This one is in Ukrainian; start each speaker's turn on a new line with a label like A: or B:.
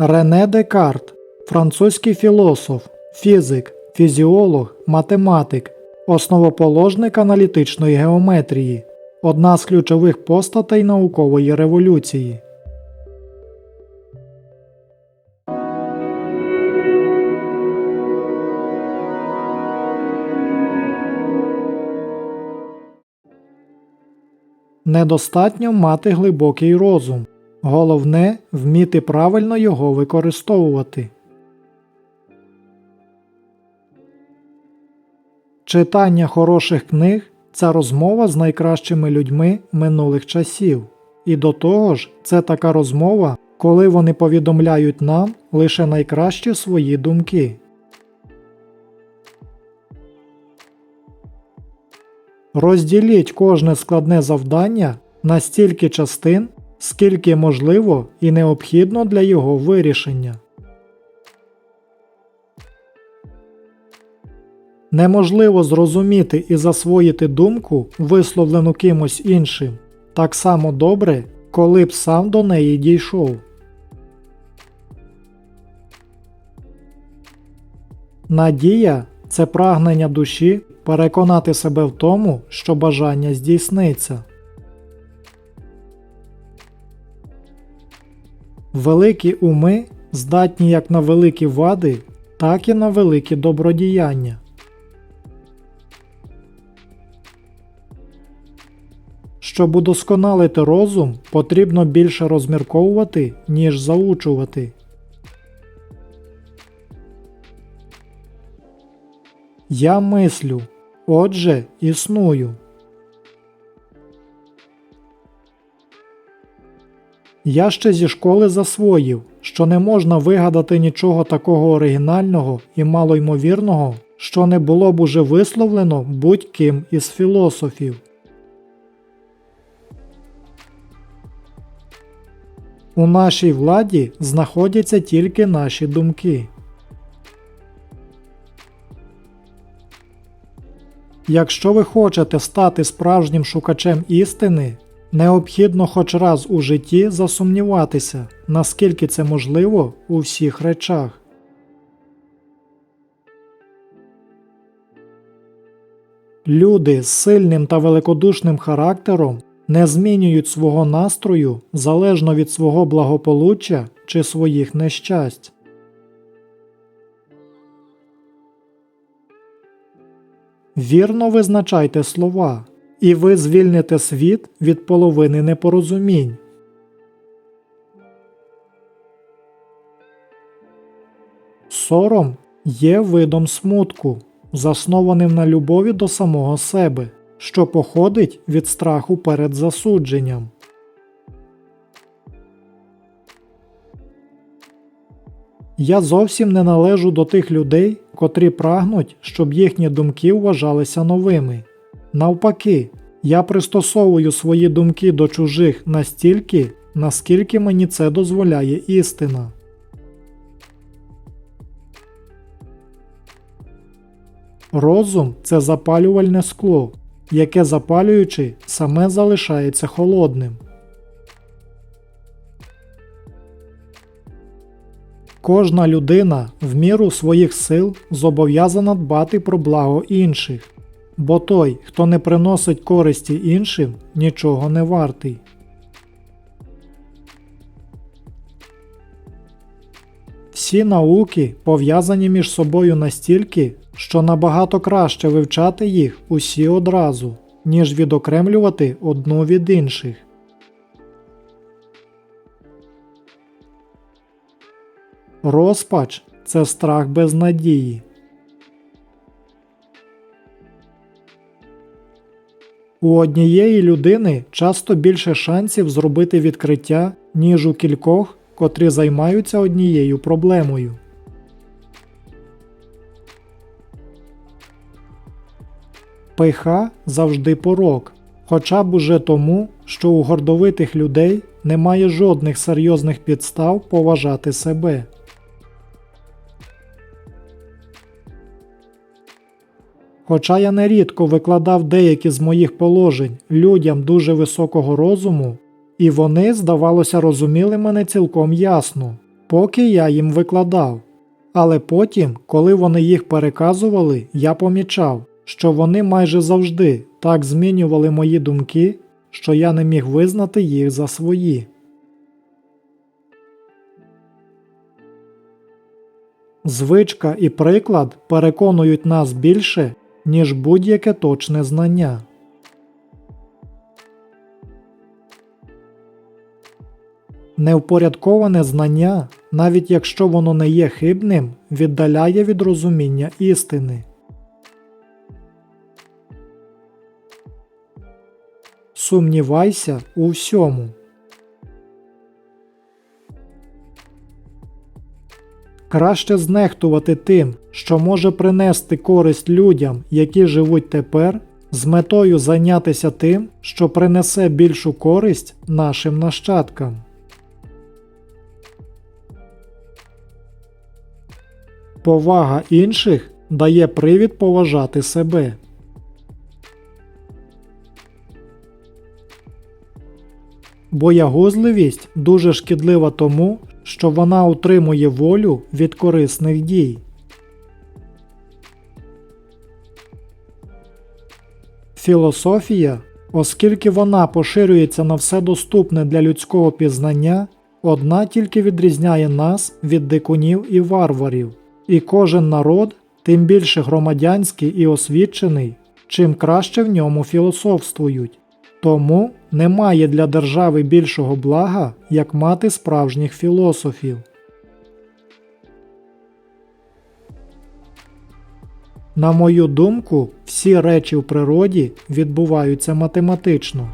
A: Рене Декарт, французький філософ, фізик, фізіолог, математик, основоположник аналітичної геометрії, одна з ключових постатей наукової революції. Недостатньо мати глибокий розум. Головне вміти правильно його використовувати. Читання хороших книг це розмова з найкращими людьми минулих часів. І до того ж, це така розмова, коли вони повідомляють нам лише найкращі свої думки. Розділіть кожне складне завдання на стільки частин, скільки можливо і необхідно для його вирішення. Неможливо зрозуміти і засвоїти думку, висловлену кимось іншим, так само добре, коли б сам до неї дійшов. Надія це прагнення душі переконати себе в тому, що бажання здійсниться. Великі уми здатні як на великі вади, так і на великі добродіяння. Щоб удосконалити розум, потрібно більше розмірковувати, ніж заучувати. Я мислю, отже, існую. Я ще зі школи засвоїв, що не можна вигадати нічого такого оригінального і малоймовірного, що не було б уже висловлено будь-ким із філософів. У нашій владі знаходяться тільки наші думки. Якщо ви хочете стати справжнім шукачем істини, необхідно хоч раз у житті засумніватися, наскільки це можливо у всіх речах. Люди з сильним та великодушним характером не змінюють свого настрою залежно від свого благополуччя чи своїх нещасть. Вірно визначайте слова, і ви звільните світ від половини непорозумінь. Сором є видом смутку, заснованим на любові до самого себе, що походить від страху перед засудженням. Я зовсім не належу до тих людей, котрі прагнуть, щоб їхні думки вважалися новими. Навпаки, я пристосовую свої думки до чужих настільки, наскільки мені це дозволяє істина. Розум це запалювальне скло, яке запалюючи саме залишається холодним. Кожна людина в міру своїх сил зобов'язана дбати про благо інших, бо той, хто не приносить користі іншим, нічого не вартий. Всі науки пов'язані між собою настільки, що набагато краще вивчати їх усі одразу, ніж відокремлювати одну від інших. Розпач це страх без У однієї людини часто більше шансів зробити відкриття, ніж у кількох, котрі займаються однією проблемою. Пиха завжди порок, хоча б уже тому, що у гордовитих людей немає жодних серйозних підстав поважати себе. Хоча я нерідко викладав деякі з моїх положень людям дуже високого розуму, і вони, здавалося, розуміли мене цілком ясно. поки я їм викладав. Але потім, коли вони їх переказували, я помічав, що вони майже завжди так змінювали мої думки, що я не міг визнати їх за свої. Звичка і приклад переконують нас більше, ніж будь-яке точне знання. Невпорядковане знання, навіть якщо воно не є хибним, віддаляє від розуміння істини. Сумнівайся у всьому. Краще знехтувати тим, що може принести користь людям, які живуть тепер, з метою зайнятися тим, що принесе більшу користь нашим нащадкам. Повага інших дає привід поважати себе. Боягузливість дуже шкідлива тому, що вона утримує волю від корисних дій. Філософія, оскільки вона поширюється на все доступне для людського пізнання, одна тільки відрізняє нас від дикунів і варварів, і кожен народ, тим більше громадянський і освічений, чим краще в ньому філософствують. Тому немає для держави більшого блага, як мати справжніх філософів. На мою думку, всі речі в природі відбуваються математично.